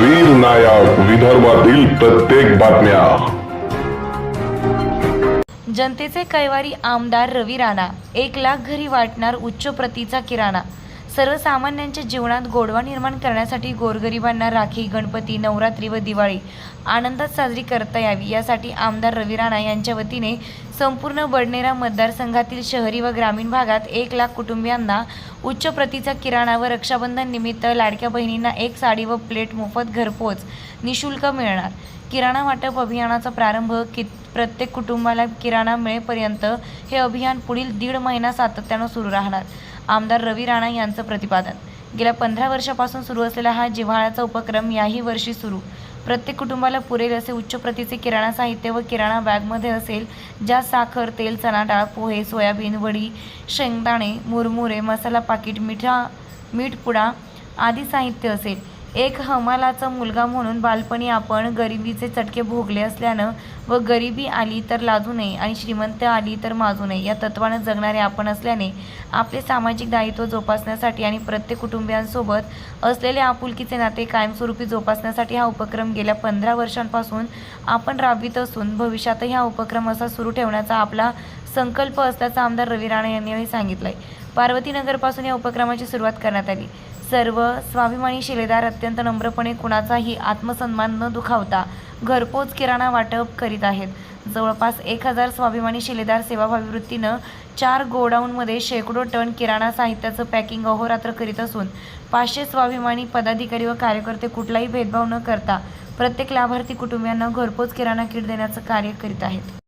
वीर नायक विदर्भातील प्रत्येक बातम्या. जनतेचे कैवारी आमदार रवी राणा एक लाख घरी वाटणार उच्च प्रतीचा किराणा. सर्वसामान्यांच्या जीवनात गोडवा निर्माण करण्यासाठी गोरगरिबांना राखी गणपती नवरात्री व दिवाळी आनंदात साजरी करता यावी. यासाठी आमदार रवी राणा यांच्या वतीने संपूर्ण बडनेरा मतदारसंघातील शहरी व ग्रामीण भागात एक लाख कुटुंबियांना उच्च प्रतीचा किराणा व रक्षाबंधन निमित्त लाडक्या बहिणींना एक साडी व प्लेट मोफत घरपोच निशुल्क मिळणार. किराणा वाटप अभियानाचा प्रारंभ कि प्रत्येक कुटुंबाला किराणा मिळेपर्यंत हे अभियान पुढील दीड महिना सातत्यानं सुरू राहणार. आमदार रवी राणा यांचं प्रतिपादन. गेल्या पंधरा वर्षापासून सुरू असलेला हा जिव्हाळ्याचा उपक्रम याही वर्षी सुरू. प्रत्येक कुटुंबाला पुरेल असे उच्च प्रतीचे किराणा साहित्य व किराणा बॅगमध्ये असेल ज्यात साखर तेल चणा डाळ पोहे सोयाबीन वडी शेंगदाणे मुरमुरे मसाला पाकिट मिठा मीठ पुडा आदी साहित्य असेल. एक हमालाचा मुलगा म्हणून बालपणी आपण गरिबीचे चटके भोगले असल्यानं व गरिबी आली तर लाजू नये आणि श्रीमंत आली तर माजू नये. या तत्वानं जगणारे आपण असल्याने आपले सामाजिक दायित्व जोपासण्यासाठी आणि प्रत्येक कुटुंबियांसोबत असलेले आपुलकीचे नाते कायमस्वरूपी जोपासण्यासाठी हा उपक्रम गेल्या पंधरा वर्षांपासून आपण राबवित असून भविष्यातही हा उपक्रम असा सुरू ठेवण्याचा आपला संकल्प असल्याचं आमदार रवी राणा यांनी सांगितलं आहे पार्वतीनगरपासून या उपक्रमाची सुरुवात करण्यात आली. सर्व स्वाभिमानी शिलेदार अत्यंत नम्रपणे कुणाचाही आत्मसन्मान न दुखावता घरपोच किराणा वाटप करीत आहेत. जवळपास एक हजार स्वाभिमानी शिलेदार सेवाभावी वृत्तीनं चार गोडाऊनमध्ये शेकडो टन किराणा साहित्याचं पॅकिंग अहोरात्र करीत असून पाचशे स्वाभिमानी पदाधिकारी व कार्यकर्ते कुठलाही भेदभाव न करता प्रत्येक लाभार्थी कुटुंबियांना घरपोच किराणा किट देण्याचं कार्य करीत आहेत.